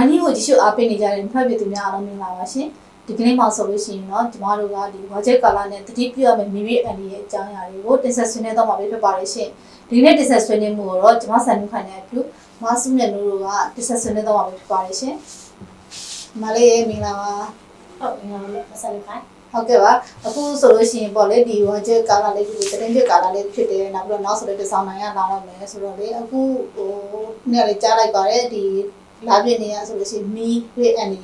ဝန်ကြီးကိုကြည့်ရှုအားပေးနေကြတဲ့ဖက်ပြည်သူများအားလုံးမင်္ဂလာပါရှင်ဒီကနေ့မှဆိုလို့ရှိရင်တော့ကျမတို့ကဒီ budget ကာလနဲ့တတိပြုရမယ့်မိမိအန်ဒီရဲ့အကြောင်းအရာတွေကိုတင်ဆက်ဆွေးနွေးတော့မှာဖြစ်ပါတယ်ရှင်ဒီနေ့တင်ဆက်ဆွေးနွေးမှုကိုတော့ကျမဆန်နုခိုင်တဲ့အပြုမဆုမြတ်နိုးတို့ကတင်ဆက်ဆွေးနွေးတော့မှာဖြစ်ပါတယ်ရှင်မလေးရေမင်္ဂလာပါဟုတ်ငါလည်းမဆက်လို့ခိုင်းဟုတ်ကဲ့ပါအခုဆိုလို့ရှိရင်ပေါ့လေဒီ budget ကာလလေးဒီသတင်းပြကာလလေးဖြစ်တယ်နောက်ပြီးတော့နောက်ဆိုတဲ့ဒီဆောင်နိုင်ရလာတော့မယ်ဆိုတော့လေအခုဟိုနေ့လေးကြားလိုက်ပါတယ်ဒီ လာပြည့်နေရဆိုလို့ရှိရင်မီးဝေးအန်ဒီ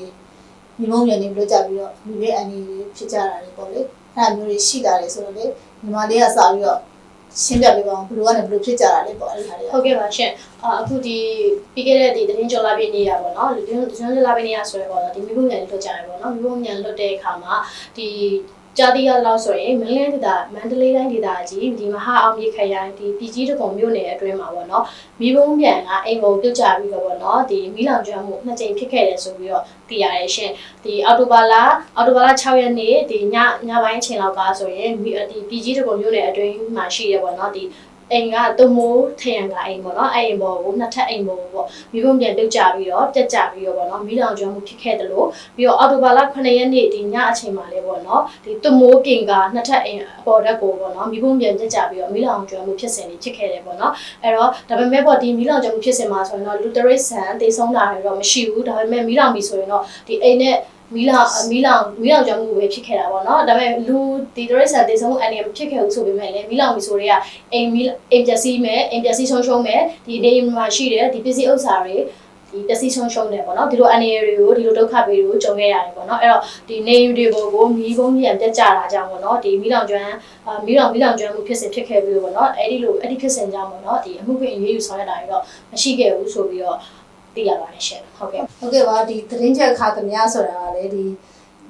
မိမုံမြန်နေလို့ကြပြီးတော့မိဝေးအန်ဒီဖြစ်ကြတာလေပေါ့လေအဲ့ဒါမျိုးတွေရှိတာလေဆိုတော့လေညီမလေးကစပြီးတော့ရှင်းပြပေးပါအောင်ဘယ်လိုကနေဘယ်လိုဖြစ်ကြတာလဲပေါ့အဲ့ဒီဟာတွေကဟုတ်ကဲ့ပါရှင်အာအခုဒီပြီးခဲ့တဲ့ဒီသတင်းကြော်လာပြနေရပါတော့ဒီသတင်းကြော်လာပြနေရဆိုရပေါ့နော်ဒီမိဖို့မြန်လွတ်ကြရပေါ့နော်မိဖို့မြန်လွတ်တဲ့အခါမှာဒီ ကြာတိရလောက်ဆိုရင်မင်းလေးဒေတာမန္တလေးတိုင်းဒေတာကြီးဒီမဟာအောင်မြေခရိုင်ဒီပြည်ကြီးတကုံမြို့နယ်အတွင်းမှာပေါ့နော်မိဘုံပြန်ကအိမ်ကိုပြုတ်ကြပြီးတော့ပေါ့နော်ဒီမိလောင်ကျွမ်းမှုနှစ်ကြိမ်ဖြစ်ခဲ့တယ်ဆိုပြီးတော့သိရတယ်ရှင်ဒီအော်တိုဘာလာအော်တိုဘာလာ6ရက်နေ့ဒီညညပိုင်းအချိန်လောက်ကဆိုရင်ဒီပြည်ကြီးတကုံမြို့နယ်အတွင်းမှာရှိရပေါ့နော်ဒီ အိမ်ကတမိုးထရန်ကအိမ်ပေါ့နော်အဲ့အိမ်ပေါ်ကိုနှစ်ထပ်အိမ်ပေါ်ကိုပေါ့မိဘပြန်ပြုတ်ကြပြီးတော့ပြက်ကြပြီးတော့ပေါ့နော်မိလောင်ကျွမ်းမှုဖြစ်ခဲ့တယ်လို့ပြီးတော့အော်တိုဘာလ9ရက်နေ့ဒီညအချိန်မှာလေးပေါ့နော်ဒီတမိုးကင်ကနှစ်ထပ်အိမ်အပေါ်ဓာတ်ကိုပေါ့နော်မိဘပြန်ပြက်ကြပြီးတော့မိလောင်ကျွမ်းမှုဖြစ်စဉ်လေးဖြစ်ခဲ့တယ်ပေါ့နော်အဲ့တော့ဒါပေမဲ့ပေါ့ဒီမိလောင်ကျွမ်းမှုဖြစ်စဉ်မှာဆိုရင်တော့လူတရိတ်ဆန်တေဆုံးတာတွေတော့မရှိဘူးဒါပေမဲ့မိလောင်ပြီဆိုရင်တော့ဒီအိမ်နဲ့ မီလောင်မီလောင်မီလောင်ကြောင့်မှုပဲဖြစ်ခဲ့တာပေါ့နော်ဒါပေမဲ့လူဒီဒရိတ်ဆန်တေဆုံးအနေနဲ့ဖြစ်ခဲ့ဘူးဆိုပေမဲ့လည်းမီလောင်ပြီဆိုတော့အိမ်မီအိမ်ပျက်စီးမယ်အိမ်ပျက်စီးဆုံးရှုံးမယ်ဒီနေမှာရှိတဲ့ဒီပစ္စည်းဥစ္စာတွေဒီပျက်စီးဆုံးရှုံးတယ်ပေါ့နော်ဒီလိုအနေတွေကိုဒီလိုဒုက္ခပေးတွေကိုကြုံခဲ့ရတယ်ပေါ့နော်အဲ့တော့ဒီနေယူတွေပေါ်ကိုမီးပုံးပြန်တက်ကြတာကြောင့်ပေါ့နော်ဒီမီလောင်ကျွမ်းအာမီလောင်မီလောင်ကျွမ်းမှုဖြစ်စဉ်ဖြစ်ခဲ့ပြီးပေါ့နော်အဲ့ဒီလိုအဲ့ဒီဖြစ်စဉ်ကြောင့်ပေါ့နော်ဒီအမှုခွင့်ရေးယူဆောင်ရတာတွေတော့မရှိခဲ့ဘူးဆိုပြီးတော့ သိရပါတယ်ရှင်ဟုတ်ကဲ့ဟုတ်ကဲ့ပါဒီသတင်းချက်ခါသမားဆိုတာကလေဒီ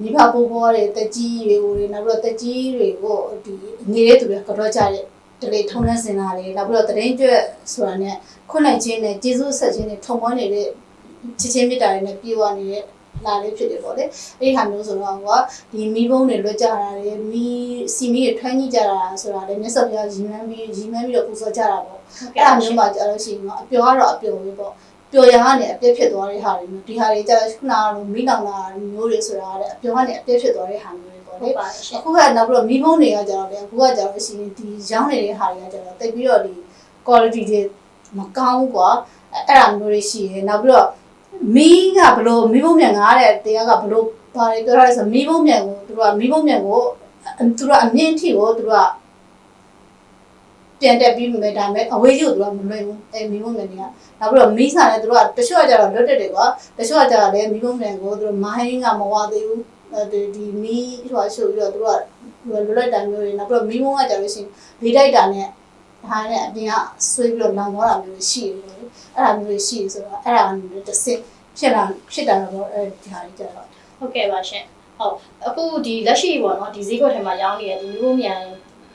မိဘပိုးပိုးတွေတက်ကြီးတွေကိုတွေနောက်ပြီးတော့တက်ကြီးတွေကိုဒီငွေတဲ့သူတွေကတော့ကြတဲ့တလေထုံးနှက်စင်တာတွေနောက်ပြီးတော့သတင်းကျွတ်ဆိုတာနဲ့ခွနိုင်ချင်းနဲ့ကျေးဇူးဆက်ချင်းနဲ့ထုံမွန်းနေတဲ့ချစ်ချင်းမြတ်တာတွေနဲ့ပြေဝနေတဲ့လာလေးဖြစ်တယ်ပေါ့လေအဲ့ဒီဟာမျိုးဆိုတော့ဟိုကဒီမီးဘုံတွေလွတ်ကြတာတွေမီးစီမီးတွေထွန်းကြီးကြတာဆိုတာလေမြတ်စွာဘုရားရည်မှန်းပြီးရည်မှန်းပြီးတော့ပူဇော်ကြတာပေါ့ဟုတ်အဲ့ကဲ့ဒါမျိုးမှကြာလို့ရှိရင်တော့အပျော်ကတော့အပျော်ပဲပေါ့ ပျော်ရကနေအပြည့်ဖြစ်သွားတဲ့ဟာတွေမျိုးဒီဟာတွေကြာခုနကတော့မိလောင်လာမျိုးတွေဆိုတာလည်းအပျော်ကနေအပြည့်ဖြစ်သွားတဲ့ဟာမျိုးတွေပေါ့ဟုလေတ်ပါတယ်ရှင်အခုကနောက်ပြီးတော့မိဘုံတွေကကြာတော့လေအခုကကြာလို့ရှိရင်ဒီရောင်းနေတဲ့ဟာတွေကကြာတော့တိတ်ပြီးတော့ဒီ quality တွေမကောင်းဘူးကွာအဲ့အဲ့ဒါမျိုးတွေရှိရဲနောက်ပြီးတော့မီးကဘလို့မီးဘုံမြန်ငားတဲ့တရားကဘလို့ဘာတွေပြောရလဲဆိုမီးဘုံမြန်ကိုသူတို့ကမီးဘုံမြန်ကိုသူတို့ကအမြင့်ထိကိုသူတို့က ပြန်တက်ပြီးမယ်ဒါပေမဲ့အဝေးကြီးကိုသူကမလွယ်ဘူးအဲမိမုံမြန်တွေကနောက်ပြီးတော့မီးဆန်လည်းသူတို့ကတချို့ကကြတော့လွတ်တက်တယ်ကွာတချို့ကကြတော့လည်းမိမုံမြန်ကိုသူတို့မိုင်းကမဝသေးဘူးအဲဒီဒီမီးဟိုရှုပ်ပြီးတော့သူတို့ကလွတ်လွတ်တာမျိုးတွေနောက်ပြီးတော့မီးမုံကကြလို့ရှိရင်လေးတိုက်တာနဲ့ဟာနဲ့အပြင်ကဆွေးပြီးတော့လောင်သွားတာမျိုးတွေရှိတယ်ပေါ့လေအဲ့ဒါမျိုးတွေရှိတယ်ဆိုတော့အဲ့ဒါမျိုးတစ်စစ်ဖြစ်လာဖြစ်တာတော့အဲဒီဟာကြီးကြတော့ဟုတ်ကဲ့ပါရှင်ဟုတ်အခုဒီလက်ရှိပေါ့နော်ဒီဈေးကွက်ထဲမှာရောင်းနေတဲ့ဒီမျိုးမြန်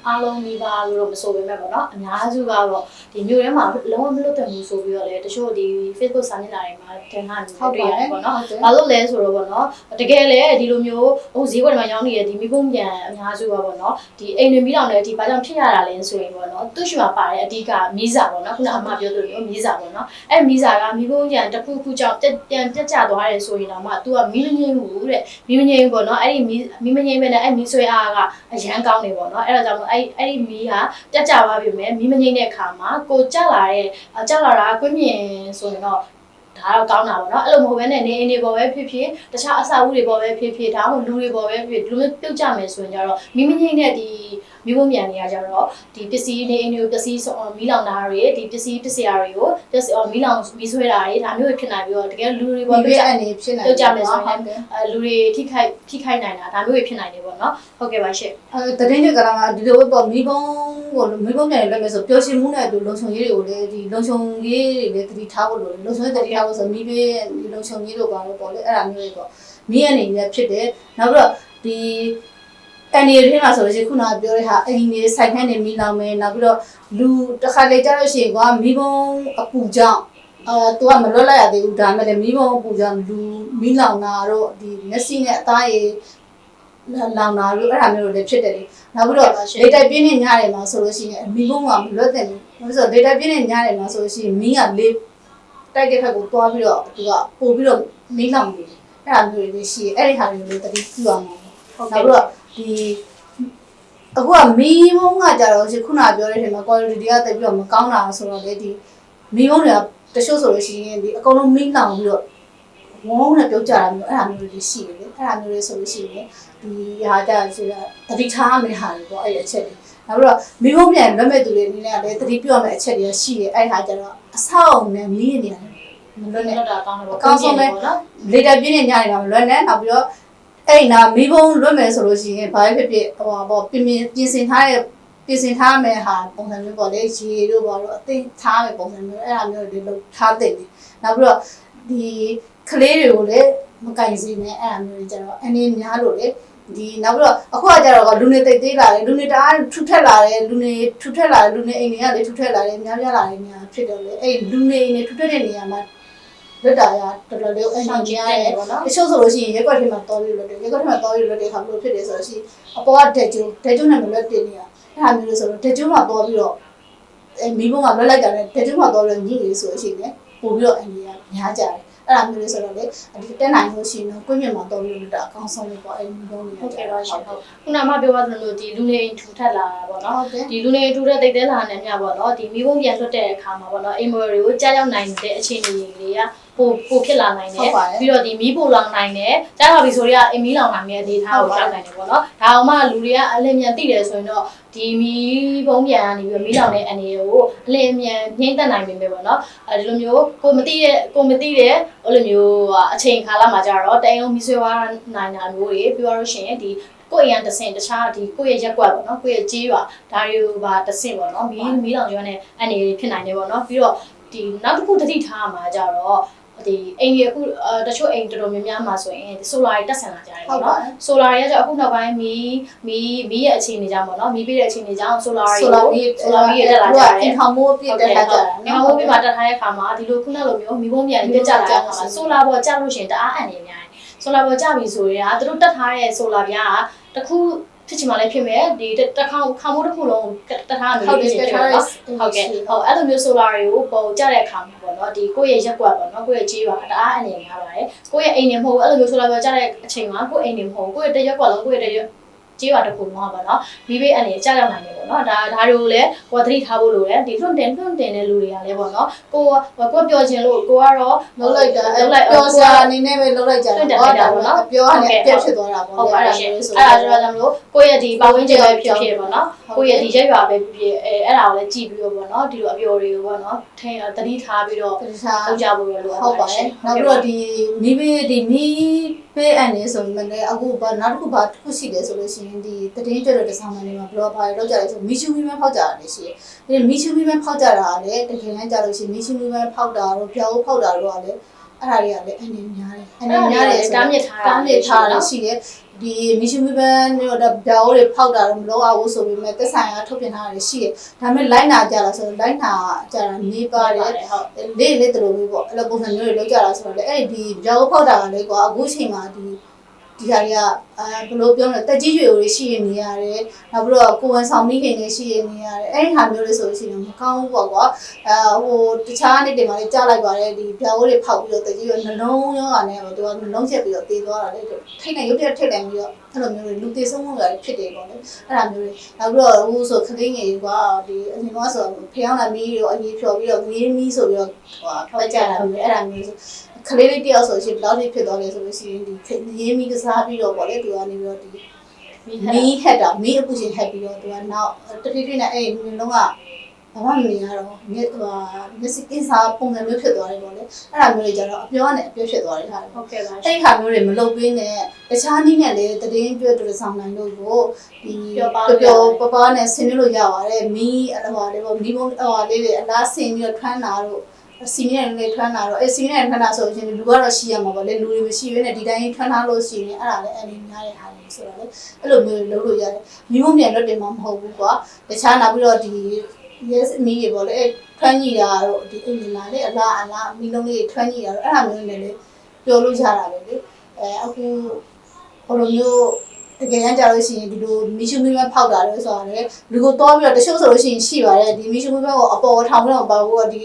အားလုံးမိပါလို့တော့မဆိုပေမဲ့ပေါ့နော်အများစုကတော့ဒီမျိုးထဲမှာလုံးဝမလွတ်တယ်ဘူးဆိုပြီးတော့လေတချို့ဒီ Facebook စာမျက်နှာတွေမှာတင်ထားနေတွေ့ရတယ်ပေါ့နော်ဟုတ်တယ်ဘာလို့လဲဆိုတော့ပေါ့နော်တကယ်လေဒီလိုမျိုးဟိုဈေးကွက်ထဲမှာရောင်းနေတဲ့ဒီမိဘုံပြန်အများစုပါပေါ့နော်ဒီအိမ်တွေမိလောင်တဲ့ဒီဘာကြောင့်ဖြစ်ရတာလဲဆိုရင်ပေါ့နော်သူ့ရှိမှာပါတဲ့အဓိကမီးစာပေါ့နော်ခုနအမပြောသလိုမီးစာပေါ့နော်အဲ့မီးစာကမိဘုံပြန်တစ်ခုခုကြောင့်တက်ပြန်ပြတ်ကျသွားတယ်ဆိုရင်တော့မှ तू ကမီးမငိမ့်ဘူးတဲ့မီးမငိမ့်ဘူးပေါ့နော်အဲ့ဒီမီးမီးမငိမ့်မဲ့နဲ့အဲ့မီးဆွဲအားကအရန်ကောင်းနေပေါ့နော်အဲ့ဒါကြောင့်မို့အဲ့အဲ့ဒီမီးဟာပြတ်ကျသွားပြီမဲ့မီးမငိမ့်တဲ့အခါမှာကိုကြက်လာတဲ့ကြက်လာတာကွင်းမြင်ဆိုရင်တော့ဒါတော့ကောင်းတာပေါ့နော်အဲ့လိုမဟုတ်ဘဲနဲ့နေအိမ်တွေပေါ်ပဲဖြစ်ဖြစ်တခြားအဆောက်အဦတွေပေါ်ပဲဖြစ်ဖြစ်ဒါမှမဟုတ်လူတွေပေါ်ပဲဖြစ်ဖြစ်ဒီလိုမျိုးပြုတ်ကြမယ်ဆိုရင်ကြတော့မိမငိမ့်တဲ့ဒီမိဖို့မြန်တွေကကြတော့ဒီပစ္စည်းနေအိမ်တွေကိုပစ္စည်းမီးလောင်တာတွေဒီပစ္စည်းပစ္စည်းတွေကိုပစ္စည်းမီးလောင်မီးဆွဲတာတွေဒါမျိုးတွေဖြစ်နိုင်ပြီးတော့တကယ်လူတွေပေါ်ဒီပြုတ်ဘေးကြအနေဖြစ်နေပြုတ်ကြမယ်ဆိုရင်ဟုတ်တယ်အဲလူတွေထိခိုက်ထိခိုက်နိုင်တာဒါမျိုးတွေဖြစ်နိုင်တယ်ပေါ့နော်ဟုတ်ကဲ့ပါရှင့်အဲတရင်တွေကလာကဒီလိုပဲပေါ့မိဘုံကိုမိဘုံပြန်လည်းပဲဆိုပျော်ရွှင်မှုနဲ့အတူလုံခြုံရေးတွေကိုလည်းဒီလုံခြုံရေးတွေလည်းတတိထားဖို့လိုတယ်လုံခြုံရေးတတိထားဖို့ဆိုမိဘဒီလုံခြုံရေးတို့ပါတော့ပေါ့လေအဲ့ဒါမျိုးတွေပေါ့မိအနေနဲ့ဖြစ်တယ်နောက်ပြီးတော့ဒီ အန်ဒီရထဲမှာဆိုလို့ရှိရင်ခုနကပြောတဲ့ဟာအိမ်တွေဆိုင်ခန်းတွေမိလောင်မယ်နောက်ပြီးတော့လူတစ်ခါလေကြားလို့ရှိရင်ကွာမိဘုံအပူကြောင့်အာသူကမလွတ်လိုက်ရသေးဘူးဒါပေမဲ့လည်းမိဘုံအပူကြောင့်လူမိလောင်တာတော့ဒီမျက်စိနဲ့အသားရည်လောင်တာလို့အဲ့ဒါမျိုးတွေလည်းဖြစ်တယ်လေနောက်ပြီးတော့ဒေတာပြင်းနေညတယ်မှာဆိုလို့ရှိရင်မီးဘုံကမလွတ်တယ်ဘူး။ဘာလို့ဆိုဒေတာပြင်းနေညတယ်မှာဆိုလို့ရှိရင်မီးကလေးတိုက်တဲ့ဘက်ကိုသွားပြီးတော့သူကပို့ပြီးတော့မိလောင်နေတယ်အဲ့ဒါမျိုးတွေရှိရဲအဲ့ဒီဟာတွေကိုလည်းတတိပြုအောင်ပါဟုတ်နောကဲ့က်ပြီးတော့ ဒီအခုကမီးမုံကကြတော့ရှိခုနပြောတဲ့ထဲမှာ quality တွေကတက်ပြီးတော့မကောင်းတာဆိုတော့လေဒီမီးမုံတွေကတချို့ဆိုလို့ရှိရင်ဒီအကုန်လုံးမီးလောင်ပြီးတော့ဝုန်းနဲ့ပြုတ်ကြတာမျိုးအဲ့ဒါမျိုးတွေရှိတယ်လေအဲ့ဒါမျိုးတွေဆိုလို့ရှိရင်ဒီဟာကြရှိတာတတိထားမယ့်ဟာတွေပေါ့အဲ့ဒီအချက်တွေနောက်ပြီးတော့မီးမုံပြန်လွတ်မဲ့သူတွေအနေနဲ့လည်းတတိပြုတ်မယ့်အချက်တွေရှိတယ်အဲ့ဒါကြတော့အဆောက်အုံနဲ့မီးနေရတယ်မလွတ်နဲ့တော့တာကောင်းတယ်ပေါ့ကောင်းဆုံးပဲပေါ့နော်လေတာပြင်းနေညနေတာမလွတ်နဲ့နောက်ပြီးတော့ အဲ့ဒီနာမီးဘုံလွတ်မယ်ဆိုလို့ရှိရင်ဘာဖြစ်ဖြစ်ဟိုပါပေါ့ပြင်ပြင်ပြင်ဆင်ထားတဲ့ပြင်ဆင်ထားမယ်ဟာပုံစံမျိုးပေါ့လေရေတို့ဘာလို့အသိထားမယ်ပုံစံမျိုးအဲ့ဒါမျိုးတွေလုပ်ထားတဲ့တယ်နောက်ပြီးတော့ဒီကလေးတွေကိုလည်းမကင်စီနဲ့အဲ့ဒါမျိုးတွေကျတော့အနေများလို့လေဒီနောက်ပြီးတော့အခုကကျတော့လူနေတိတ်သေးလာတယ်လူနေတအားထူထက်လာတယ်လူနေထူထက်လာတယ်လူနေအိမ်တွေကလည်းထူထက်လာတယ်များများလာတယ်များဖြစ်တယ်လေအဲ့လူနေအိမ်တွေထူထက်တဲ့နေရာမှာ လွတ်တာရတော်တော်လေးအဲ့ဆောဒီင်းများကျင်းတယ်တယ်ပေါ့နော်တချို့ဆိုလို့ရှိရင်ရက်ကွက်ထဲမှာတော်ပြီးလွတ်တယ်ရက်ကွက်ထဲမှာတော်ပြီးလွတ်တဲ့အခါဘယ်လိုဖြစ်လဲဆိုတော့ရှိအပေါ်ကတက်ကျိုးတက်ကျိုးနဲ့မလွတ်တင်နေတာအဲ့ဒါမျိုးလို့ဆိုတော့တက်ကျိုးမှာတော်ပြီးတော့အဲမီးဘုံကလွတ်လိုက်တာနဲ့တက်ကျိုးမှာတော်ပြီးတော့ညှိနေဆိုလို့ရှိရင်ပို့ပြီးတော့အန်ဒီကများကြတယ်အဲ့ဒါမျိုးလို့ဆိုတော့လေဒီတက်နိုင်လို့ရှိရင်တော့ကိုယ့်မြန်မာတော်ပြီးလွတ်တာအကောင်းဆုံးပဲပေါ့အဲ့မီးဘုံတွေဟုတ်ကဲ့ပါရှင်ဟုတ်ခုနမှပြောသွားသလိုဒီလူနေထူထပ်လာတာပေါ့နော်ဟုတ်တယ်ဒီလူနေထူထပ်တိတ်တဲလာတဲ့မြပေါ့နော်ဒီမိဘုံပြန်လွတ်တဲ့အခါမှာပေါ့နော်အိမ်မော်တွေကိုကြားရောက်နိုင်တဲ့အခြေအနေတွေက ပိုပိုဖြစ်လာနိုင်တယ်ပြီးတော့ဒီမီးပိုလောင်နိုင်တယ်ကြားလာပြီဆိုတော့အိမ်မီးလောင်နိုင်တဲ့ဒေသကိုရောက်နိုင်တယ်ပေါ့နော်ဒါအောင်မှလူတွေကအလင်းမြန်သိတယ်ဆိုရင်တော့ဒီမီးဘုံပြန်ကနေပြီးမီးလောင်တဲ့အနေကိုအလင်းမြန်နှိမ့်သက်နိုင်ပြီပဲပေါ့နော်အဲဒီလိုမျိုးကိုမသိတဲ့ကိုမသိတဲ့ဟိုလိုမျိုးအချိန်ခါလာမှာကြတော့တိုင်အောင်မီးဆွဲသွားနိုင်တာမျိုးတွေပြောရလို့ရှိရင်ဒီကိုယ့်အရင်တဆင်တခြားဒီကိုယ့်ရဲ့ရက်ကွက်ပေါ့နော်ကိုယ့်ရဲ့ကြေးရွာဒါတွေကိုပါတဆင်ပေါ့နော်မီးမီးလောင်ကျွမ်းတဲ့အနေတွေဖြစ်နိုင်တယ်ပေါ့နော်ပြီးတော့ဒီနောက်တစ်ခုတတိထားမှာကြတော့ ဒီအိမ်ကြီးအခုအဲတချို့အိမ်တော်တော်များများမှာဆိုရင်ဒီ solar တွေတက်ဆင်လာကြတယ်ဟုတ်ပေါ့ပါနော် solar တွေကကြအခုနောက်ပိုင်းမီးမီးမီးရဲ့အခြေအနေကြောင့်ပေါ့နော်မီးပေးတဲ့အခြေအနေကြောင့် solar တွေဆိုလာပြီး solar မီးရတက်လာကြတယ်အင်ကောင်မိုးပြည့်တက်လာကြတယ်။ငါမိုးပြမှာတက်ထားတဲ့ခါမှာဒီလိုခုနလိုမျိုးမီးပုံးပြန်ပြတ်ကျလာတဲ့ခါမှာ solar ပေါ်ကျလို့ရှိရင်တအားအန်နေများတယ်။ solar ပေါ်ကျပြီဆိုရင်ကသူတို့တက်ထားတဲ့ solar ပြားကတစ်ခု ဖြစ်ချင်မှလည်းဖြစ်မယ်ဒီတစ်ခါခါမိုးတစ်ခုလုံးတက်ထားမျိုးဟုတ်တဖြစ်ယ်ချင်ပြဖြစ်ထားမယ်တဲ့နော်။ဟုတ်ကဲ့။ဟုတ်အဲ့လိုမျိုး solar တွေကိုပေါ်ကျတဲ့အခါမှာပေါ့နော်ဒီကိုယ့်ရဲ့ရက်ကွက်ပေါ့နော်ကိုယ့်ရဲ့ကြေးပါတအားအနေများပါတယ်။ကိုယ့်ရဲ့အိမ်နေမဟုတ်ဘူးအဲ့လိုမျိုး solar ပေါ်ကျတဲ့အချိန်မှာကိုယ့်အိမ်နေမဟုတ်ဘူးကိုယ့်ရဲ့တရက်ကွက်လုံးကိုယ့်ရဲ့တရက် ကြေးပါတစ်ခုလုံးပါတော့မိဘေးအနေကြောက်ရောက်နိုင်တယ်ပေါ့နော်ဒါဒါတွေကိုလည်းကိုယ်သတိထားဖို့လိုတယ်ဒီလွန့်တင်လွန့်တင်တဲ့လူတွေကလည်းပေါ့နော်ကိုကကိုပြောချင်လို့ကိုကတော့လုံးလိုက်တာလုံးလိုက်ပြောစရာအနေနဲ့ပဲလုံးလိုက်ကြတာပေါ့ဒါပေါ့နော်ပြောရတယ်အပြတ်ဖြစ်သွားတာပေါ့ဟုတ်ပါအဲ့တဒါယ်ရှင်မျိုးဆိုအဲ့ဒါကြောင့်လို့ကိုယ့်ရဲ့ဒီပတ်ဝန်းကျင်ပဲဖြစ်ဖြစ်ပေါ့နော်ကိုယ့်ရဲ့ဒီရက်ရွာပဲဖြစ်ဖြစ်အဲအဲ့ဒါကိုလည်းကြည့်ပြီးတော့ပေါ့နော်ဒီလိုအပျော်တွေကိုပေါ့နော်ထင်သတိထားပြီးတော့တခြားလုပ်ကြဖို့ရလို့ဟုတ်ပါတယ်နောက်ပြီးတော့ဒီမီးပေးဒီမီးပေးအန်နေဆိုရင်လည်းအခုဘာနောက်တစ်ခုဘာတစ်ခုရှိတယ်ဆိုလို့ရှိရင်ဒီတည်င်းကျွတ်တဲ့ဆောင်းနေမှာဘလော့ဘာတွေလောက်ကြလဲဆိုမီရှူမီမဖောက်ကြတာလည်းရှိတယ်ဒီမီရှူမီမဖောက်ကြတာကလည်းတကယ်တမ်းကြလို့ရှိရင်မီရှူမီမဖောက်တာတော့ပြောင်းဖောက်တာတော့ကလည်း အဲ့ဒါတွေကလည်းအနေများတယ်အနေများတယ်တားမြစ်ထားတားမြစ်ထားတာရှိတယ်ဒီမီရှူမီပန်းတို့တော့ဗျာအိုးတွေဖောက်တာတော့မလုပ်အောင်ဆိုပေမဲ့သက်ဆိုင်ရာထုတ်ပြန်ထားတာရှိတယ်ဒါပေမဲ့လိုက်နာကြတာဆိုတော့လိုက်နာကြတာနေပါတယ်ဟုတ်လေးလေးတလို့ပဲပေါ့အဲ့လိုပုံစံမျိုးတွေလောက်ကြတာဆိုတော့လေအဲ့ဒီကြောက်ဖောက်တာကလေကွာအခုချိန်မှာဒီ ဒီဟာတွေကအဲဘယ်လိုပြောမလဲတက်ကြီးရွယ်တွေရှိနေရတယ်နောက်ပြီးတော့ကိုဝန်ဆောင်မိခင်တွေရှိနေရတယ်အဲ့ဒီဟာမျိုးလေးဆိုလို့ရှိရင်မကောင်းဘူးပေါ့ကွာအဲဟိုတခြားနေ့တွေမှာလည်းကြားလိုက်ပါတယ်ဒီပြောင်းတွေဖောက်ပြီးတော့တက်ကြီးရွယ်နှလုံးရောဂါနဲ့ပေါ့သူကနှလုံးချက်ပြီးတော့တည်သွားတာလေထိတ်နေရုပ်တရက်ထိတ်တယ်ပြီးတော့အဲ့လိုမျိုးတွေလူတည်ဆုံးမှုတွေဖြစ်တယ်ပေါ့လေအဲ့ဒါမျိုးတွေနောက်ပြီးတော့ဟိုဆိုခလေးငယ်ကွာဒီအရင်ကဆိုဖျောင်းလာမီးရောအကြီးဖြော်ပြီးတော့ငေးမီးဆိုပြီးတော့ဟိုဖတ်ကြတာမျိုးအဲ့ဒါမျိုးဆို ခလေးလေးတယောက်ဆိုရှင်ဘယ်လောက်ထိဖြစ်သွားလဲဆိုလို့ရှိရင်ဒီရေးမီကစားပြီးတော့ဗောလေသူကနေပြီးတော့ဒီမီးမီးဟက်တာမီးအပူရှင်ဟက်ပြီးတော့သူကနောက်တဖြည်းဖြည်းနဲ့အဲ့ဒီမျိုးလုံးကဘာမှမမြင်ရတော့မြစ်ဟိုမစ်ကင်စာပုံစံမျိုးဖြစ်သွားတယ်ဗောလေအဲ့ဒါမျိုးတွေကြတော့အပြောနဲ့အပြောဖြစ်သွားတယ်ဟာဟုတ်ကဲ့ပါရှင်အဲ့ဒီဟာမျိုးတွေမလုပ်ပေးနဲ့တခြားနည်းနဲ့လေတည်င်းပြတူဆောင်နိုင်လို့ကိုဒီပျော်ပပနဲ့ဆင်းလို့ရပါတယ်မီးအဲ့လိုပါလေပေါ့မီးဘုံဟိုလေးတွေအလားဆင်းပြီးတော့ထွန်းလာတော့ စီမီနဲ့လည်းထွန်းလာတော့အဲစီမီနဲ့ထွန်းလာဆိုရင်လူကတော့ရှိရမှာပေါ့လေလူတွေမရှိဘဲနဲ့ဒီတိုင်းထွန်းလာလို့ရှိရင်အဲ့ဒါလည်းအနေများတဲ့ဟာတွေဆိုတော့လေအဲ့လိုမျိုးလုပ်လို့ရတယ်မီးဘုံပြန်လွတ်တယ်မှာမဟုတ်ဘူးကွာတခြားနောက်ပြီးတော့ဒီ yes မီးတွေပေါ့လေအဲထွန်းကြီးတာတော့ဒီအင်ဂျင်လာလေအလားအလားမီးလုံးလေးထွန်းကြီးတာတော့အဲ့ဒါမျိုးနဲ့လေပြောလို့ရတာပဲလေအဲအခုဟိုလိုမျိုးတကယ်တမ်းကြလို့ရှိရင်ဒီလိုမီရှူမီမဖောက်တာလို့ဆိုတာလေလူကိုတော့ပြီးတော့တချို့ဆိုလို့ရှိရင်ရှိပါတယ်ဒီမီရှူမီမကိုအပေါ်ထောင်ပြီးတော့ပါဘူးကဒီ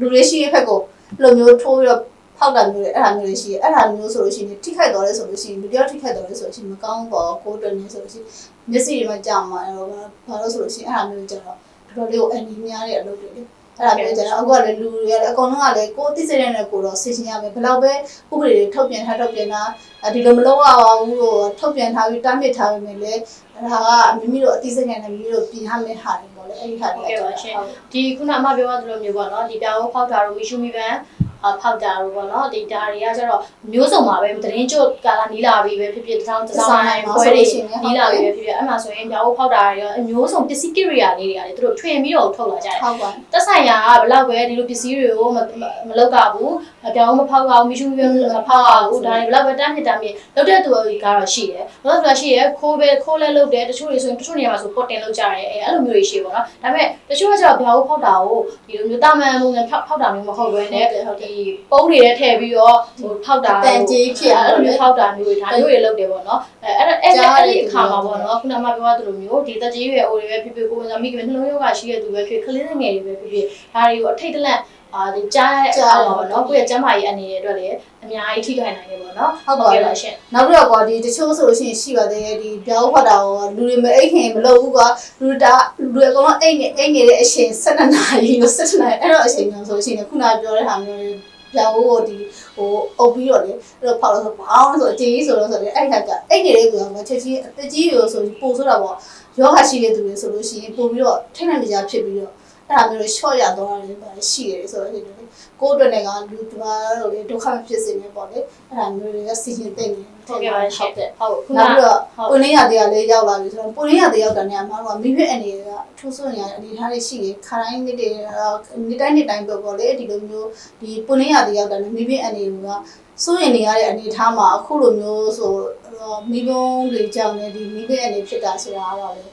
လူတွေရှိရဲ့ဖက်ကိုအဲ့လိုမျိုးထိုးပြီးတော့ဖောက်တာမျိုးတွေအဲ့ဒါမျိုးတွေရှိတယ်အဲ့ဒါမျိုးဆိုလို့ရှိရင်ထိခိုက်သွားလဲဆိုလို့ရှိရင်လူတယောက်ထိခိုက်သွားလဲဆိုလို့ရှိရင်မကောင်းဘူးပေါ့ကိုယ်တွင်နေဆိုလို့ရှိရင်မျက်စိတွေမှာကြာမှာအဲ့တော့ဘာလို့ဆိုလို့ရှိရင်အဲ့ဒါမျိုးကျတော့တော်တော်လေးကိုအန်ဒီများတဲ့အလုပ်တွေလေ အဲ့ဒါမျိုးကျတော့အခုကလည်းလူတွေကလည်းအကုန်လုံးကလည်းကိုယ်သိစိတ်နဲ့ကိုယ်တော့ဆင်ရှင်ရမယ်ဘယ်တော့ပဲဥပဒေတွေထုတ်ပြန်ထားထုတ်ပြန်တာဒီလိုမလုပ်ရပါဘူးလို့ထုတ်ပြန်ထားပြီးတားမြစ်ထားပေမဲ့လည်းဒါကမိမိတို့အသိစိတ်နဲ့မိမိတို့ပြင်ရမယ့်ဟာတွေပေါ့လေအဲ့ဒီဟာတွေဒီခုနအမပြောရသလိုမျိုးပေါ့နော်ဒီပြောင်းဖောက်တာတို့မီရှူမီပန်အ ဖောက်တာတို့ပေါ့နော်ဒီဒါတွေကကျတော့မျိုးစုံပါပဲတရင်ကျွတ်ကာလာနီးလာပြီပဲဖြစ်ဖြစ်တစ်ထောင်တစ်ထောင်နိုင်ပွဲတွေနီးလာပြီပဲဖြစ်ဖြစ်အဲ့မှာဆိုရင်ပြောင်းဖောက်တာတွေရောမျိုးစုံပစ္စည်းကိရိယာလေးတွေကလေသူတို့ထွင်ပြီးတော့ထုတ်လာကြတယ်ဟုတ်ပါတက်ဆိုင်ရာကဘယ်လောက်ပဲဒီလိုပစ္စည်းတွေကိုမမလောက်ကဘူးအပြောင်းမဖောက်အောင်မီရှူမီပန်မဖောက်အောင်ဒါတွေဘယ်လောက်ပဲတမ်းမြစ်တမ်းမြစ်လောက်တဲ့သူတွေကတော့ရှိတယ်လောက်တဲ့သူကရှိရခိုးပဲခိုးလဲလုပ်တယ်တချို့တွေဆိုရင်တချို့နေရာမှာဆိုပေါ်တင်လုပ်ကြတယ်အဲအဲ့လိုမျိုးတွေရှိပေါ့နော်ဒါပေမဲ့တချို့ကကျတော့ပြောင်းဖောက်တာကိုဒီလိုမျိုးတာမန်ပုံစံဖောက်ဖောက်တာမျိုးမဟုတ်ဘဲနဲ့ဒီပုံးတွေထဲထည့်ပြီးတော့ဟိုထောက်တာတန်ကြီးဖြစ်အဲ့လိုမျိုးထောက်တာမျိုးတွေဒါမျိုးတွေလုပ်တယ်ပေါ့နော်အဲအဲ့အဲ့အဲ့ဒီအခါမှာပေါ့နော်ခုနကပြောရသလိုမျိုးဒီတက်ကြီးရွယ်အိုတွေပဲဖြစ်ဖြစ်ကိုယ်ကမိခင်နှလုံးရောဂါရှိတဲ့သူပဲဖြစ်ကလေးငယ်တွေပဲဖြစ်ဖြစ်ဒါတွေကိုအထိတ်တလန့် အာဒီကြားရတဲ့အခါမှာပေါ့နော်ကိုယ့်ရဲ့ကျန်းမာရေးအနေနဲ့အတွက်လည်းအများကြီးထိခိုက်နိုင်တယ်ပေါ့နော်ဟုတ်ပါကဲ့ဘူးပါရှင်နောက်ပြီးတော့ကွာဒီတချို့ဆိုလို့ရှိရင်ရှိပါသေးတယ်ဒီပြောင်းဖတ်တာရောလူတွေမအိတ်ခင်မလုပ်ဘူးကွာလူတာလူတွေအကုန်လုံးအိတ်နေအိတ်နေတဲ့အချိန်7နာရီလို့7နာရီအဲ့တော့အချိန်မျိုးဆိုလို့ရှိရင်ခုနပြောတဲ့ဟာမျိုးတွေပြောင်းဖို့ဒီဟိုအုပ်ပြီးတော့လေအဲ့တော့ဖောက်လို့ဆိုဘောင်းဆိုအကြီးဆိုတော့ဆိုတယ်အဲ့ဒီခါကျအိတ်နေတဲ့သူကမချက်ချင်းအသက်ကြီးရောဆိုပို့ဆိုတာပေါ့ယောဂရှိတဲ့သူတွေဆိုလို့ရှိရင်ပို့ပြီးတော့ထိတ်နိုင်ကြဖြစ်ပြီးတော့ အဲ့ဒါမျိုးတွေ short ရသွားတယ်ပါရှိတယ်ဆိုတော့ဒီလိုကိုယ်အတွက်လည်းကလူတပါတော့လေဒုက္ခမဖြစ်စေနဲ့ပေါ့လေအဲ့ဒါမျိုးတွေကစီစဉ်သိနေတယ်ဟုတ်ကဲ့ပါရှင်ဟုတ်ခုနနောက်ပြီးတော့ဟုတ်ပုလင်းရတရားလေးရောက်လာပြီဆိုတော့ပုလင်းရတရားရောက်တာနဲ့အမှတော့မိဖက်အနေကထိုးစွန့်ရအနေထားလေးရှိတယ်ခါတိုင်းနေ့တွေနေ့တိုင်းနေ့တိုင်းပေါ့ပေါ့လေဒီလိုမျိုးဒီပုလင်းရတရားရောက်တာနဲ့မိဖက်အနေကစိုးရင်နေရတဲ့အနေထားမှာအခုလိုမျိုးဆိုတော့မိဘုံတွေကြောင့်လည်းဒီမိဖက်အနေဖြစ်တာဆိုတာကတော့လေ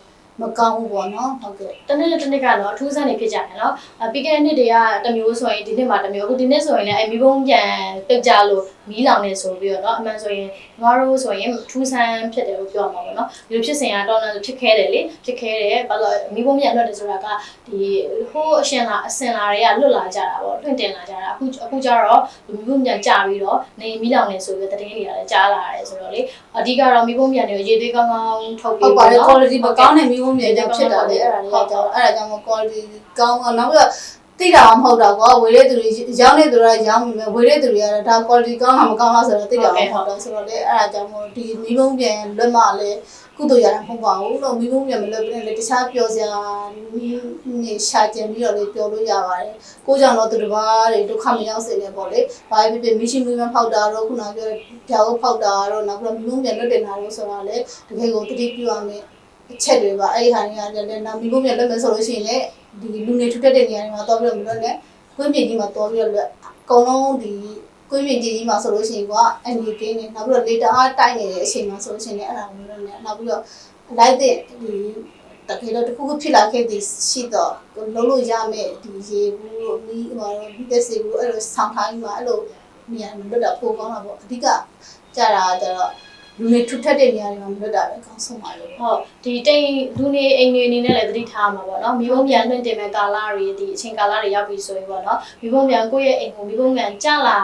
မကောင်းဘူးပေါ့နော်ဟုတ်ကဲ့တနေ့တစ်နေ့ကတော့အထူးဆန်းနေဖြစ်ကြတယ်နော်အပြီးခဲ့တဲ့နှစ်တွေကတစ်မျိုးဆိုရင်ဒီနှစ်မှာတစ်မျိုးအခုဒီနှစ်ဆိုရင်လည်းအဲမိဘုံပြန်ပြုတ်ကြလို့ မီးလောင်နေဆိုပြီးတော့เนาะအမှန်ဆိုရင်ငါတို့ဆိုရင်ထူးဆန်းဖြစ်တယ်လို့ပြောမှာပေါ့နော်ဒီလိုဖြစ်စဉ်ကတော့လည်းဖြစ်ခဲတယ်လေဖြစ်ခဲတယ်ဘာလို့မိဘုံပြန်လွတ်တယ်ဆိုတာကဒီဟိုးအရှင်လာအစင်လာတွေကလွတ်လာကြတာပေါ့လွင့်တင်လာကြတာအခုအခုကျတော့မိဘုံပြန်ကြပြီးတော့နေမီးလောင်နေဆိုပြီးတတင်းတွေကလည်းကြားလာရတယ်ဆိုတော့လေအဓိကတော့မိဘုံပြန်တွေရေသွေးကောင်းကောင်းထုတ်ပြီး ဟုတ်ပါတယ် နော် quality မကောင်းတဲ့မိဘမြေကြောင့်ဖြစ်တာလေအဲ့ဒါလေးကြောင့်အဲ့ဒါကြောင့် quality ကောင်းအောင်နောက်ပြီးတော့ သိတာမဟုတ်တော့ကွာဝေတဲ့သူတွေရောင်းတဲ့သူတွေကရောင်းနေမယ်ဝေတဲ့သူတွေကတော့ဒါ quality ကောင်းတာမကောင်းလားဆိုတော့သိတာမဟုတ်တော့ဆိုတော့လေအဲ့ဒါကြောင့်မို့ဒီမိဘပြန်လွတ်မှလည်းကုသိုလ်ရတာမဟုတ်ပါဘူးလို့မိဘပြန်မလွတ်ဘဲနဲ့တခြားပြောစရာနေရှာကြံပြီးတော့လေပြောလို့ရပါတယ်ကိုကြောင့်တော့သူတစ်ပါးတွေဒုက္ခမရောက်စေနဲ့ပေါ့လေဘာဖြစ်ဖြစ်မိရှိမိမဖောက်တာတော့ခုနပြောတဲ့ပြောင်းဖောက်တာတော့နောက်ပြီးတော့မိဘပြန်လွတ်တင်တာလို့ဆိုတာလေတကယ်ကိုတတိပြုရမယ်အချက်တွေပါအဲ့ဒီဟာတွေကလည်းနောက်မိဖို့ပြန်လွတ်မယ်ဆိုလို့ရှိရင်လည်း ဒီလူနေထူထပ်တဲ့နေရာတွေမှာတော့ပြီးတော့မလွတ်နဲ့ကွင်းပြင်ကြီးမှာတော့ပြီးတော့လွတ်အကုန်လုံးဒီကွင်းပြင်ကြီးမှာဆိုလို့ရှိရင်ကအန်ဒီကင်းနေနောက်ပြီးတော့လေတာအားတိုက်နေတဲ့အချိန်မှာဆိုလို့ရှိရင်လည်းအဲ့ဒါမလွတ်နဲ့နောက်ပြီးတော့လိုက်တဲ့ဒီတကယ်တော့တစ်ခုခုဖြစ်လာခဲ့သည်ရှိတော့လုံးလို့ရမယ်ဒီရေဘူးလို့မီးဟိုတော့ဒီသက်စီဘူးအဲ့လိုဆောင်းထားပြီးမှအဲ့လိုနေရာမှာလွတ်တာပိုကောင်းတာပေါ့အဓိကကြတာကြတော့ လူနေထူထပ်တဲ့နေရာတွေမှာမလွတ်တာပဲအကောင်းဆုံးပါလို့ဟုတ်ဒီတိမ်လူနေအိမ်တွေအနေနဲ့လည်းသတိထားမှာပေါ့နော်မိဘပြန်လွှင့်တင်မဲ့ကာလတွေဒီအချိန်ကာလတွေရောက်ပြီဆိုရင်ပေါ့နော်မိဘပြန်ကိုယ့်ရဲ့အိမ်ကိုမိဘပြန်ကြလာ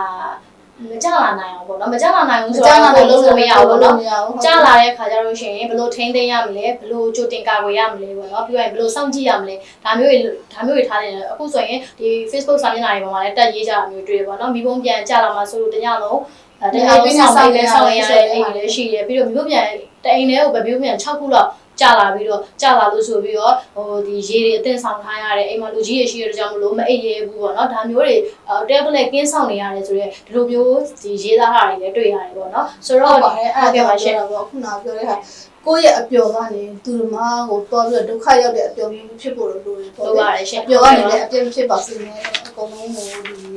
မကြလာနိုင်အောင်ပေါ့နော်မကြလာနိုင်ဘူးဆိုတော့လုံးလို့မရဘူးပေါ့နော်ကြလာတဲ့ခါကျတော့ရှင်ဘယ်လိုထိန်းသိမ်းရမလဲဘယ်လိုကြိုတင်ကာကွယ်ရမလဲပေါ့နော်ပြီးရင်ဘယ်လိုစောင့်ကြည့်ရမလဲဒါမျိုးတွေဒါမျိုးတွေထားတယ်အခုဆိုရင်ဒီ Facebook စာမျက်နှာတွေပေါ်မှာလည်းတက်ရေးကြတာမျိုးတွေ့ရပေါ့နော်မိဘပြန်ကြလာမှာဆိုလို့တညလုံး အဲတရားလုံးဆောင်ပေးလဲဆောင်ရတဲ့အိမ်တွေလည်းရှိတယ်ပြီးတော့မိဘပြန်တအိမ်ထဲကိုပဲမိဘပြန်6ခုလောက်ကြာလာပြီးတော့ကြာလာလို့ဆိုပြီးတော့ဟိုဒီရေတွေအသင့်ဆောင်ထားရတယ်အိမ်မှာလူကြီးရရှိရတဲ့ကြောင့်မလို့မအိပ်ရဲဘူးပေါ့နော်ဒါမျိုးတွေတက်ပလက်ကင်းဆောင်နေရတယ်ဆိုတော့ဒီလိုမျိုးဒီရေးသားတာတွေလည်းတွေ့ရတယ်ပေါ့နော်ဆိုဟုတော့တ်ပါတယ်အဲ့ဒါပြောတာပေါ့ခုနပြောတဲ့ဟာကိုယ့်ရဲ့အပျော်ကနေသူတို့မှကိုတော်ပြီးတော့ဒုက္ခရောက်တဲ့အပျော်မျိုးဖြစ်ဖို့လို့လိုတယ်ပေါ့လိုပါတယ်ရှင်အပျော်ကနေလည်းအပြည့်ဖြစ်ပါစေနဲ့အကုန်လုံးကိုဒီဟို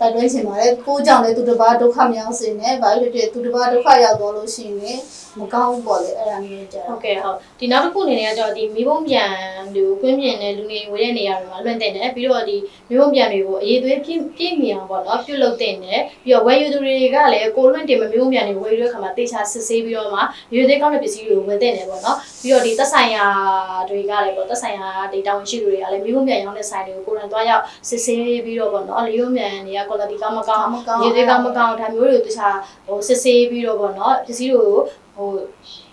တိုက်တွန်းချင်ပါတယ်ကိုကြောင့်လည်းသူတစ်ပါးဒုက္ခမရောက်စေနဲ့ဘာဖြစ်ဖြစ်သူတစ်ပါးဒုက္ခရောက်သွားလို့ရှိရင်မကောင်းဘူးပေါ့လေအဲ့ဒါမျိုးကြာဟုတ်ကဲ့ဟုတ်ဒီနောက်တစ်ခုအနေနဲ့ကကျတော့ဒီမိဘုံပြန်တွေကိုကွင်းပြင်တဲ့လူနေဝေးတဲ့နေရာတွေမှာလွှင့်တင်တယ်ပြီးတော့ဒီမိဘုံပြန်တွေကိုအရေးသွေးပြည့်ပြည့်မြအောင်ပေါ့နော်ပြုတ်လုတင်တယ်ပြီးတော့ဝယ်ယူသူတွေကလည်းကိုလွှင့်တင်မမိဘုံပြန်တွေဝယ်ယူတဲ့ခါမှာတေချာစစ်ဆေးပြီးတော့မှယူသေးကောင်းတဲ့ပစ္စည်းတွေကိုဝယ်တင်တယ်ပေါ့နော်ပြီးတော့ဒီသက်ဆိုင်ရာတွေကလည်းပေါ့သက်ဆိုင်ရာဒေတာဝန်ရှိသူတွေကလည်းမိဘုံပြန်ရောင်းတဲ့ဆိုင်တွေကိုကိုယ်တိုင်သွားရောက်စစ်ဆေးပြီးတော့ပေါ့နော်လေးဘုံပြန်တွေက quality ကောင်းမကောင်းမကောင်းရေသေးကောင်းမကောင်းဒါမျိုးတွေကိုတခြားဟိုစစ်ဆေးပြီးတော့ပေါ့နော်ပစ္စည်းတွေကိုဟို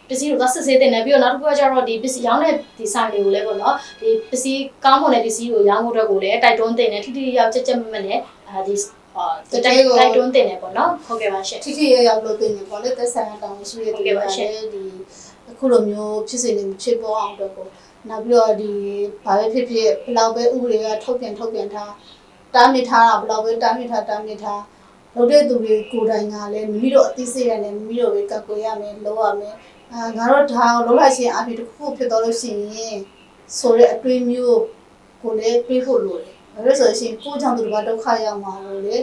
ပစ္စည်းတွေကိုစစ်ဆေးတင်တယ်ပြီးတော့နောက်တစ်ခုကကျတော့ဒီပစ္စည်းရောင်းတဲ့ဒီဆိုင်တွေကိုလည်းပေါ့နော်ဒီပစ္စည်းကောင်းမွန်တဲ့ပစ္စည်းကိုရောင်းဖို့အတွက်ကိုလည်းတိုက်တွန်းတင်တယ်ထိထိရောက်ကြက်ကြက်မမနဲ့အဲဒီအာတိုက်တိုက်တွန်းတင်တယ်ပေါ့နော်ဟုတ်ကဲ့ပါရှင့်ထိထိရရောက်လို့ပြင်နေပေါ့လေသက်ဆိုင်ရာတောင်းရှိရတဲ့ဟုတ်ကဲ့ပါရှင်ဒီအခုလိုမျိုးဖြစ်စေနေမဖြစ်ပေါ်အောင်တော့ကိုနောက်ပြီးတော့ဒီဘာပဲဖြစ်ဖြစ်ဘယ်လောက်ပဲဥပဒေကထုတ်ပြန်ထုတ်ပြန်ထား တားမြစ်ထားတာဘယ်လောက်ပဲတားမြစ်ထားတားမြစ်ထားလုပ်တဲ့သူတွေကိုယ်တိုင်ကလည်းမိမိတို့အသိစိတ်ရတယ်မိမိတို့ပဲကပ်ကိုရမယ်လုပ်ရမယ်အာငါတို့ဒါကိုလုပ်လိုက်ခြင်းအဖြစ်တစ်ခုခုဖြစ်တော့လို့ရှိရင်ဆိုတဲ့အတွေးမျိုးကိုလည်းတွေးဖို့လိုတယ်။ဘာလို့လဲဆိုလို့ရှိရင်ကိုယ့်ကြောင့်သူတို့ကဒုက္ခရောက်မှာလို့လေ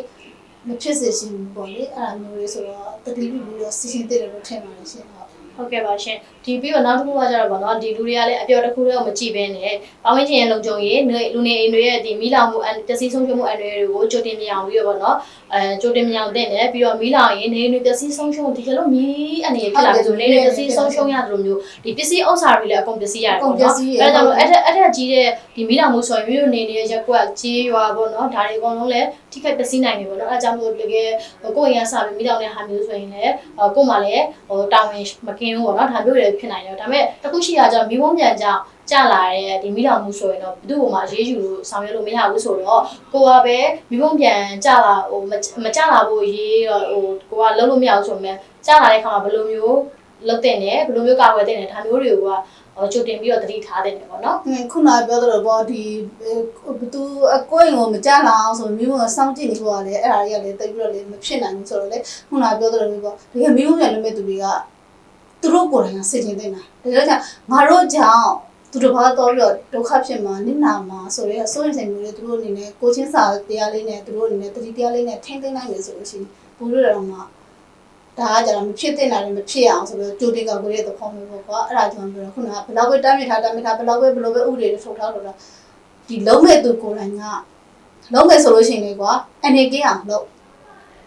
မဖြစ်စေချင်ဘူးပေါ့လေအဲ့ဒါမျိုးလေးဆိုတော့တတိပိပြီးတော့စီစဉ်တဲ့တယ်လို့ထင်ပါတယ်ရှင် ဟုတ်ဟုတ်ကဲ့ပါရှင်ဒီပြီးတော့နောက်တစ်ခုကကျတော့ဗောနော်ဒီလူတွေကလည်းအပျော်တစ်ခုတည်းကိုမကြည့်ဘဲနဲ့ပဝင်းကျင်ရဲ့လုံခြုံရေးလူနေအိမ်တွေရဲ့ဒီမိလောင်မှုအပျက်စီးဆုံးရှုံးမှုအန္တရာယ်တွေကိုကြိုတင်မြင်အောင်ပြီးတော့ဗောနော်အဲကြိုတင်မြင်အောင်တင်တယ်ပြီးတော့မိလောင်ရင်နေနေပျက်စီးဆုံးရှုံးဒီကလို့မီးအနေနဲ့ဖြစ်လာပြီဆိုနေနေပျက်စီးဆုံးရှုံးရတယ်လို့မျိုးဒီပစ္စည်းဥစ္စာတွေလည်းအကုန်ပျက်စီးရတယ်ဗောနော်အဲဒါကြောင့်အဲ့ထက်အဲ့ထက်ကြီးတဲ့ဒီမိလောင်မှုဆိုရင်မြို့နေနေတဲ့ရက်ကွက်ကြေးရွာဗောနော်ဒါတွေအကုန်လုံးလည်း ထိခိုက်ပျက်စီးနိုင်တယ်ဗောနော်အဲဒါကြောင့်မို့တကယ်ကိုယ့်ရင်ကစပြီးမိလောင်တဲ့ဟာမျိုးဆိုရင်လည်းကိုယ်မှလည်းဟိုတာဝန်မကင်းဘူးဗောနော်ဒါမျိုးတွေဖြစ်နိုင်တယ်ဒါပေမဲ့တခုရှိတာကြောင့်မိဘုံပြန်ကြောင့်ကြလာတဲ့ဒီမိလောင်မှုဆိုရင်တော့ဘယ်သူ့ကိုမှရေးယူလို့ဆောင်ရွက်လို့မရဘူးဆိုတော့ကိုကပဲမိဘုံပြန်ကြလာဟိုမကြလာဖို့ရေးတော့ဟိုကိုကလုံးလို့မရဘူးဆိုပေမဲ့ကြလာတဲ့ခါမှာဘယ်လိုမျိုးလုပ်တင်တယ်ဘယ်လိုမျိုးကာဝယ်တင်တယ်ဒါမျိုးတွေကို ကဟိုကြိုတင်ပြီးတော့တတိထားတင်တယ်ပေါ့နော်ဟင်းခုနကပြောသလိုပေါ့ဒီဘသူအကိုရင်ကိုမကြလာအောင်ဆိုမိဘကစောင့်ကြည့်နေဖို့ကလည်းအဲ့ဒါတွေကလည်းတိတ်ပြီးတော့လည်းမဖြစ်နိုင်ဘူးဆိုတော့လေခုနကပြောသလိုမျိုးပေါ့တကယ်မိဘပြန်လုပ်မဲ့သူတွေကသူတို့ကိုယ်တိုင်ကစိတ်ချင်းသိနေတာဒါကြောင့်ငါတို့ကြောင့်သူတို့ဘာတော့ပြီးတော့ဒုက္ခဖြစ်မှာနစ်နာမှာဆိုရဲအစိုးရဆိုင်မျိုးလေးသူတို့အနေနဲ့ကိုချင်းစာတရားလေးနဲ့သူတို့အနေနဲ့တတိတရားလေးနဲ့ထိမ့်သိမ့်နိုင်မယ်ဆိုလို့ရှိရင်ပူလို့တော့မှ ဒါကကြတော့မဖြစ်တဲ့နာလည်းမဖြစ်အောင်ဆိုပြီးကြိုတင်ကကိုရဲ့သဘောမျိုးပေါ့ကွာအဲ့ဒါကြောင့်ပြောခုနကဘယ်လောက်ပဲတားမြစ်ထားတားမြစ်ထားဘယ်လောက်ပဲဘယ်လိုပဲဥပဒေတွေထုတ်ထားလို့လားဒီလုံးမဲ့သူကိုယ်တိုင်ကလုံးမဲ့ဆိုလို့ရှိရင်လေကွာအနေကင်းအောင်လုပ်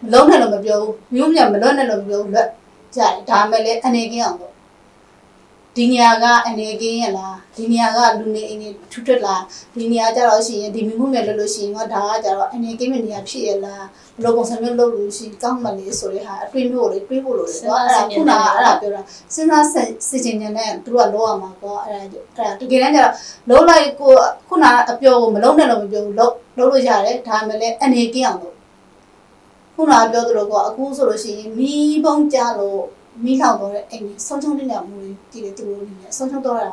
မလုံးနဲ့လို့မပြောဘူးမျိုးမြတ်မလွတ်နဲ့လို့မပြောဘူးလွတ်ကြတယ်ဒါမှလည်းအနေကင်းအောင်လုပ် ဒီနေရာကအနေကင်းရလားဒီနေရာကလူနေအိမ်နေထူထပ်လားဒီနေရာကြတော့ရှိရင်ဒီမိမှုမြတ်လို့လို့ရှိရင်တော့ဒါကကြတော့အနေကင်းမဲ့နေရာဖြစ်ရလားဘယ်လိုပုံစံမျိုးလုပ်လို့ရှိရင်ကောင်းမလဲဆိုတဲ့ဟာအတွေးမျိုးကိုလေတွေးဖို့လို့လေကွာအဲ့ဒါခုနကအဲ့ဒါပြောတာစဉ်းစားစစ်ချင်တဲ့နဲ့သူတို့ကလောရမှာကွာအဲ့ဒါအဲ့ဒါတကယ်တမ်းကျတော့လုံးလိုက်ကိုခုနကအပြောကိုမလုံးနဲ့လို့မပြောဘူးလုံးလုံးလို့ရတယ်ဒါမှလည်းအနေကင်းအောင်လုပ်ခုနကပြောသလိုကွာအခုဆိုလို့ရှိရင်မီးပုံးကြလို့ မီးထောင်တော့တဲ့အိမ်ကြီးဆုံးချုံနေတဲ့မူကြီးတည်တယ်သူတို့နေတယ်ဆုံးချုံတော့တာ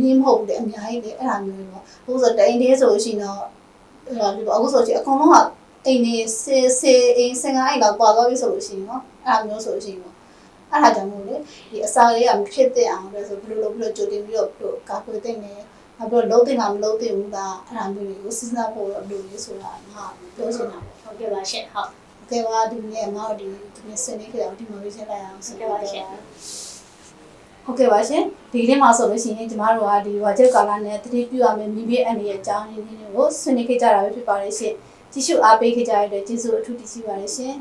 နေမဟုတ်ဘူးလေအများကြီးလေအဲ့ဒါမျိုးပေါ့အခုဆိုတိုင်သေးဆိုလို့ရှိရင်တော့အဲ့ဒါမျိုးအခုဆိုချင်အကုန်လုံးကအိမ်နေစေစေအိမ်စင်ကားအိမ်တော့ပွာသွားပြီဆိုလို့ရှိရင်နော်အဲ့ဒါမျိုးဆိုလို့ရှိရင်ပေါ့အဲ့ဒါကြောင့်မို့လေဒီအစာလေးကမဖြစ်တဲ့အောင်လဲဆိုဘယ်လိုလုပ်ဘယ်လိုကြိုတင်ပြီးတော့ဘယ်လိုကာကွယ်တဲ့နေနောက်ပြီးတော့လုံးတင်တာမလုံးတင်ဘူးလားအဲ့ဒါမျိုးတွေကိုစဉ်းစားဖို့တော့လိုလေးဆိုတာငါပြောချင်တာပေါ့ဟုတ်ကဲ့ပါရှင်ဟုတ် ကဲပါဒီနေ့ငါတို့ဒီဒီနေ့စနေကြအောင်ဒီမှာရေးချက်လိုက်အောင်ဟုတ်ကဲ့ပါရှင်ဟုတ်ကဲ့ပါရှင်ဒီနေ့မှာဆိုလို့ရှိရင်ကျမတို့ကဒီဝါချက်ကာလာနဲ့တတိပြုရမယ်မိမိအန်ဒီရဲ့အကြောင်းရင်းတွေကိုဆွေးနွေးခဲ့ကြတာပဲဖြစ်ပါတယ်ရှင်ကြည့်ရှုအားပေးခဲ့ကြရတဲ့ကျေးဇူးအထူးတင်ရှိပါတယ်ရှင်